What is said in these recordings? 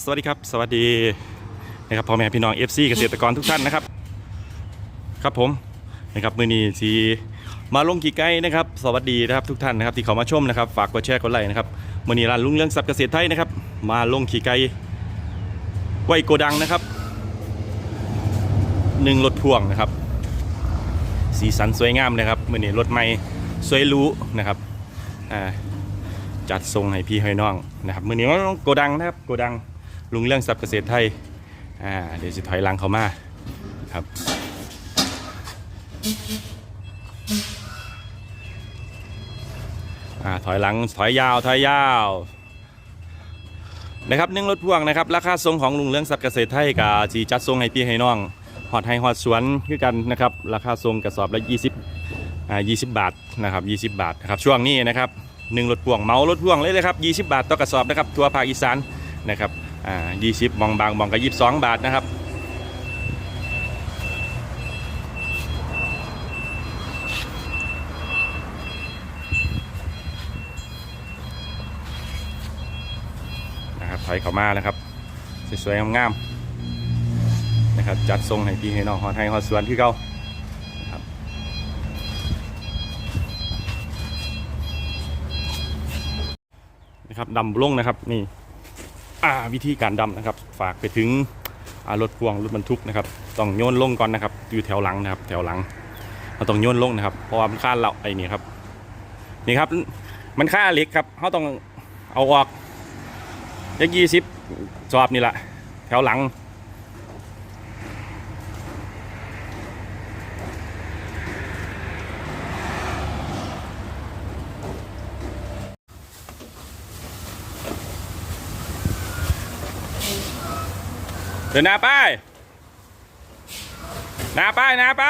สวัสดีครับ สวัสดีนะครับพ่อแม่พี่น้อง FC เกษตรกรทุกท่านนะครับ ครับผมนะครับมือนี้สีมาลงกี่ไก่นะครับ สวัสดีนะครับทุกท่านนะครับที่เขามาชมนะครับฝากกดแชร์กดไลค์นะครับมือนี้ร้านลุงเรื่องทรัพย์เกษตรไทยนะครับ มาลงขี่ไก่ไว้โกดังนะครับหนึ่งรถพ่วงนะครับ สีสันสวยงามนะครับมือนี้รถใหม่สวยรู้นะครับอ่าจัดทรงให้พี่ให้น้องนะครับมือนี้ก็โกดังนะครับโกดัง ลุงเรื่องทรัพย์เกษตรไทยอ่าเดี๋ยวจะถอยหลังเขามาครับอ่าถอยหลังถอยยาวถอยยาวนะครับหนึ่งรถพ่วงนะครับราคาทรงของลุงเรื่องทรัพย์เกษตรไทยกับจีจัดทรงให้พี่ให้น้องหอดให้หอดสวนคือกันนะครับราคาทรงกระสอบละ20อ่า20 บาทนะครับ20 บาทนะครับช่วงนี้นะครับหนึ่งรถพ่วงเมารถพ่วงเลยเลยครับ 20 บาทต่อกระสอบนะครับทั่วภาคอีสานนะครับ อ่า20บองบางบองก็22บาทนะครับนะครับถอยเข้ามานะครับ สวยๆงามๆนะครับ จัดทรงให้พี่ให้น้องฮอดให้ฮอดสวนที่เขานะครับนะครับดำลงนะครับนี่ วิธีการดำนะครับ ฝากไปถึงรถพ่วงรถบรรทุกนะครับต้องโยนลงก่อนนะครับอยู่แถวหลังนะครับ แถวหลังเราต้องโยนลงนะครับเพราะว่ามันค่าเราไอ้นี่ครับนี่ครับ มันค่าเหล็กครับเขาต้องเอาออกยักยี่สิบสอบนี่แหละแถวหลัง เดินหน้าไปหน้าไปหน้าไป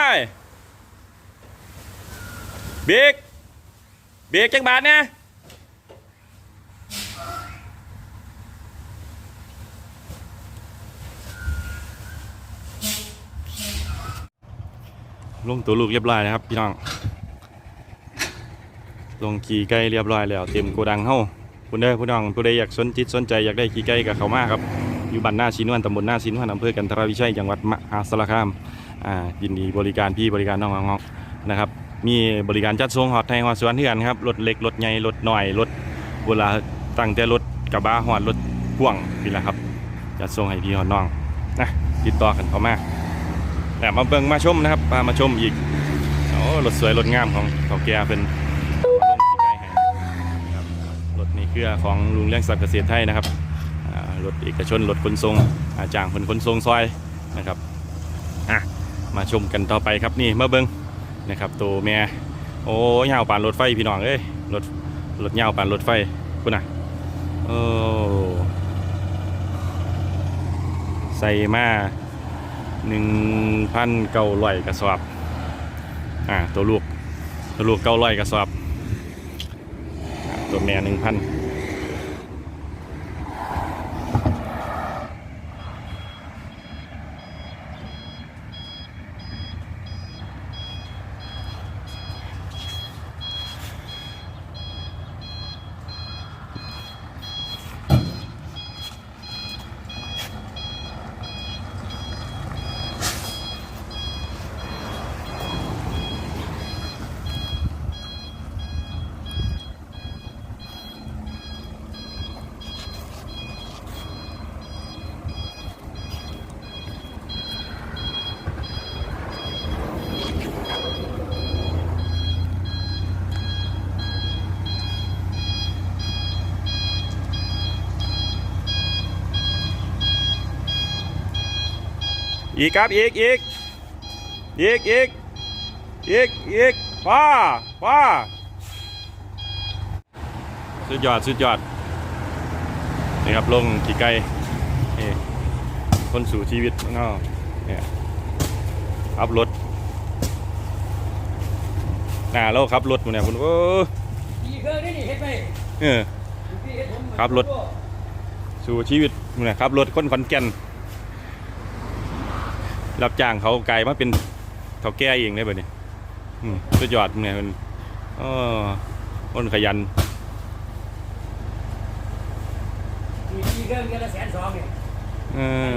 เบรกเบรกจังบาทเนี่ยลงตัวลูกเรียบร้อยนะครับพี่น้อง ลงขี่ไก่เรียบร้อยแล้วเต็มโกดังเฮ้าคุณเด้อพี่น้องผู้ใดอยากสนจิตสนใจอยากได้ขี่ไก่กับเขามากครับ อยู่บ้านหน้าชินวันตำบลหน้าชินวันอำเภอกันทรวิชัยจังหวัดมหาสารคามอ่ายินดีบริการพี่บริการน้องน้องๆนะครับมีบริการจัดส่งหอดไทยหอดสวนเถื่อนครับรถเล็กรถใหญ่รถหน่อยรถเวลาตั้งแต่รถกระบะหอดรถพ่วงนี่แหละครับจัดส่งให้พี่หอดน้องนะติดต่อกันเข้ามาแต่มาเบิ่งมาชมนะครับพามาชมอีกโอ้รถสวยรถงามของเขาแก่เป็นมาลงที่ใกล้ให้นะครับรถนี่เครือของลุงเลี้ยงสัตว์เกษตรไทยนะครับ รถเอกชนรถขนส่งอาจ้างคนขนส่งซอยนะครับอะมาชมกันต่อไปครับนี่มาเบิงนะครับตัวแม่โอ้ยาวปานรถไฟพี่น้องเอ้ยรถรถยาวปานรถไฟคุณน่ะโอ้ใส่มาหนึ่งพันเก้าร้อยกระสอบอ่าตัวลูกตัวลูกเก้าร้อยกระสอบตัวแม่หนึ่งพัน อีกครับอีกอีกอีกอีกอีกอีกป้าป้าสุดยอดสุดยอดนี่ครับลงขี่ไก่นี่คนสู่ชีวิตเงาเนี่ยขับรถน่าเราขับรถหมันเนี่ยคุณโอ้พี่เคยได้นี่เฮ็ดไปเออพี่เฮ็ดผมครับรถสู่ชีวิตหมันเนี่ยขับรถคนขอนแก่น รับจ้างเขาไกลมาเป็นเท่าแก่เองได้แบบนี้อืมสุดยอดเนี่ยมันเออคนขยันพี่พี่ขี่เครื่องเดือนละแสนสองเนี่ยเออ